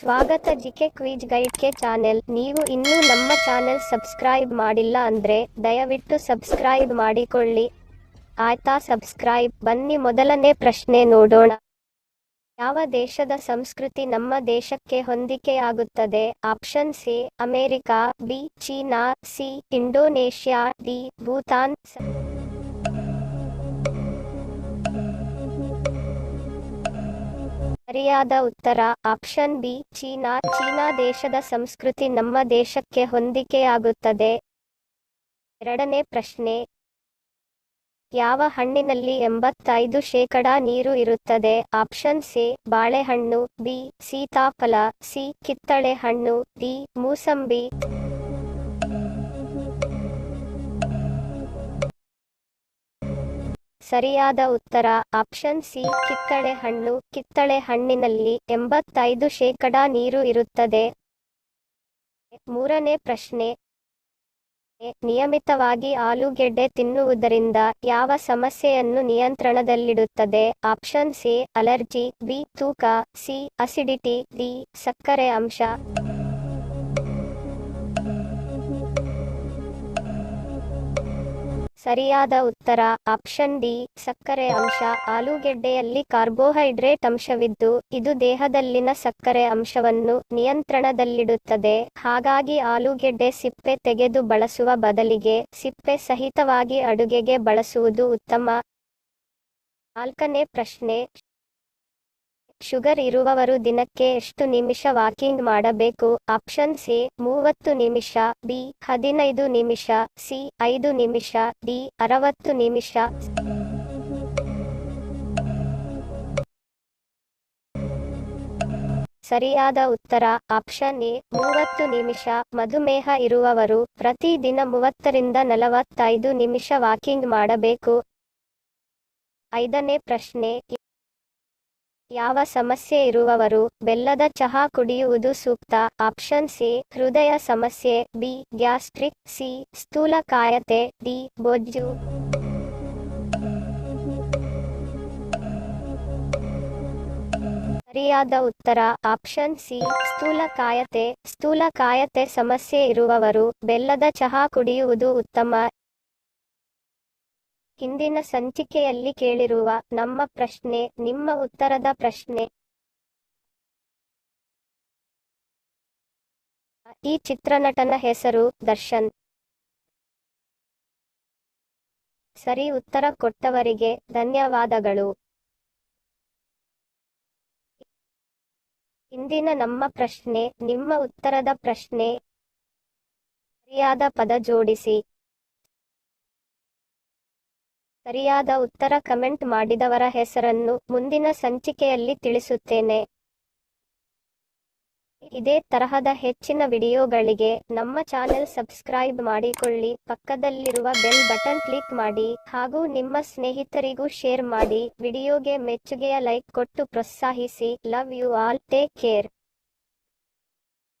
ಸ್ವಾಗತ GK quiz ಗೈಡ್ಗೆ channel. ನೀವು ಇನ್ನೂ ನಮ್ಮ ಚಾನೆಲ್ ಸಬ್ಸ್ಕ್ರೈಬ್ ಮಾಡಿಲ್ಲ ಅಂದ್ರೆ ದಯವಿಟ್ಟು ಸಬ್ಸ್ಕ್ರೈಬ್ ಮಾಡಿಕೊಳ್ಳಿ. ಆಯ್ತಾ ಸಬ್ಸ್ಕ್ರೈಬ್? ಬನ್ನಿ ಮೊದಲನೇ ಪ್ರಶ್ನೆ ನೋಡೋಣ. ಯಾವ ದೇಶದ ಸಂಸ್ಕೃತಿ ನಮ್ಮ ದೇಶಕ್ಕೆ ಹೊಂದಿಕೆಯಾಗುತ್ತದೆ? Option C America, B, China, C, Indonesia, D, Bhutan ಸರಿಯಾದ ಉತ್ತರ. Option B, China. ಚೀನಾ ದೇಶದ ಸಂಸ್ಕೃತಿ ನಮ್ಮ ದೇಶಕ್ಕೆ ಹೊಂದಿಕೆಯಾಗುತ್ತದೆ. ಎರಡನೇ ಪ್ರಶ್ನೆ. ಯಾವ ಹಣ್ಣಿನಲ್ಲಿ ಎಂಬತ್ತೈದು ಶೇಕಡಾ ನೀರು ಇರುತ್ತದೆ? ಆಪ್ಷನ್ ಸಿ ಬಾಳೆಹಣ್ಣು, ಬಿ, ಸೀತಾಫಲ, ಸಿ, ಕಿತ್ತಳೆ ಹಣ್ಣು, ಡಿ, ಮೂಸಂಬಿ. ಸರಿಯಾದ ಉತ್ತರ. ಆಪ್ಷನ್ ಸಿ ಕಿತ್ತಳೆ ಹಣ್ಣು ಕಿತ್ತಳೆ ಹಣ್ಣಿನಲ್ಲಿ ಎಂಬತ್ತೈದು ಶೇಕಡ ನೀರು ಇರುತ್ತದೆ. ಮೂರನೇ ಪ್ರಶ್ನೆ. ನಿಯಮಿತವಾಗಿ ಆಲೂಗೆಡ್ಡೆ ತಿನ್ನುವುದರಿಂದ ಯಾವ ಸಮಸ್ಯೆಯನ್ನು ನಿಯಂತ್ರಣದಲ್ಲಿಡುತ್ತದೆ? Option C, allergy. ಬಿ, ತೂಕ. C, acidity. ಡಿ, ಸಕ್ಕರೆ ಅಂಶ. ಸರಿಯಾದ ಉತ್ತರ. ಆಪ್ಷನ್ ಡಿ, ಸಕ್ಕರೆ ಅಂಶ. ಆಲೂಗೆಡ್ಡೆಯಲ್ಲಿ ಕಾರ್ಬೋಹೈಡ್ರೇಟ್ ಅಂಶವಿದ್ದು, ಇದು ದೇಹದಲ್ಲಿನ ಸಕ್ಕರೆ ಅಂಶವನ್ನು ನಿಯಂತ್ರಣದಲ್ಲಿಡುತ್ತದೆ. ಹಾಗಾಗಿ ಆಲೂಗೆಡ್ಡೆ ಸಿಪ್ಪೆ ತೆಗೆದು ಬಳಸುವ ಬದಲಿಗೆ ಸಿಪ್ಪೆ ಸಹಿತವಾಗಿ ಅಡುಗೆಗೆ ಬಳಸುವುದು ಉತ್ತಮ. ನಾಲ್ಕನೇ ಪ್ರಶ್ನೆ ಶುಗರ್ ಇರುವವರು ದಿನಕ್ಕೆ ಎಷ್ಟು ನಿಮಿಷ ವಾಕಿಂಗ್ ಮಾಡಬೇಕು? ಆಪ್ಷನ್ ಸಿ ಮೂವತ್ತು ನಿಮಿಷ, ಬಿ, ಹದಿನೈದು ನಿಮಿಷ, ಸಿ, ಐದು ನಿಮಿಷ, ಡಿ, ಅರವತ್ತು ನಿಮಿಷ. ಸರಿಯಾದ ಉತ್ತರ, ಆಪ್ಷನ್ ಎ, ಮೂವತ್ತು ನಿಮಿಷ. ಮಧುಮೇಹ ಇರುವವರು ಪ್ರತಿದಿನ ಮೂವತ್ತರಿಂದ ನಲವತ್ತೈದು ನಿಮಿಷ ವಾಕಿಂಗ್ ಮಾಡಬೇಕು? ಐದನೇ ಪ್ರಶ್ನೆ ಯಾವ ಸಮಸ್ಯೆ ಇರುವವರು ಬೆಲ್ಲದ ಚಹಾ ಕುಡಿಯುವುದು ಸೂಕ್ತ. ಆಪ್ಷನ್ ಸಿ, ಹೃದಯ ಸಮಸ್ಯೆ. B, gastric. ಸಿ ಸ್ಥೂಲಕಾಯತೆ ಡಿ, ಬೊಜ್ಜು. ಸರಿಯಾದ ಉತ್ತರ. ಆಪ್ಷನ್ ಸಿ ಸ್ಥೂಲಕಾಯತೆ ಸ್ಥೂಲಕಾಯತೆ ಸಮಸ್ಯೆ ಇರುವವರು ಬೆಲ್ಲದ ಚಹಾ ಕುಡಿಯುವುದು ಉತ್ತಮ. ಹಿಂದಿನ ಸಂಚಿಕೆಯಲ್ಲಿ ಕೇಳಿರುವ ನಮ್ಮ ಪ್ರಶ್ನೆ, ನಿಮ್ಮ ಉತ್ತರದ ಪ್ರಶ್ನೆ. ಈ ಚಿತ್ರನಟನ ಹೆಸರು ದರ್ಶನ್. ಸರಿ, ಉತ್ತರ ಕೊಟ್ಟವರಿಗೆ ಧನ್ಯವಾದಗಳು. ಇಂದಿನ ನಮ್ಮ ಪ್ರಶ್ನೆ, ನಿಮ್ಮ ಉತ್ತರದ ಪ್ರಶ್ನೆ. ಸರಿಯಾದ ಪದ ಜೋಡಿಸಿ. ಸರಿಯಾದ ಉತ್ತರ ಕಮೆಂಟ್ ಮಾಡಿದವರ ಹೆಸರನ್ನು ಮುಂದಿನ ಸಂಚಿಕೆಯಲ್ಲಿ ತಿಳಿಸುತ್ತೇನೆ. ಇದೇ ತರಹದ ಹೆಚ್ಚಿನ ವಿಡಿಯೋಗಳಿಗೆ ನಮ್ಮ ಚಾನೆಲ್ ಸಬ್ಸ್ಕ್ರೈಬ್ ಮಾಡಿಕೊಳ್ಳಿ, ಪಕ್ಕದಲ್ಲಿರುವ ಬೆಲ್ ಬಟನ್ ಕ್ಲಿಕ್ ಮಾಡಿ ಹಾಗೂ ನಿಮ್ಮ ಸ್ನೇಹಿತರಿಗೂ ಶೇರ್ ಮಾಡಿ. ವಿಡಿಯೋಗೆ ಮೆಚ್ಚುಗೆಯ ಲೈಕ್ ಕೊಟ್ಟು ಪ್ರೋತ್ಸಾಹಿಸಿ. Love you all. Take care.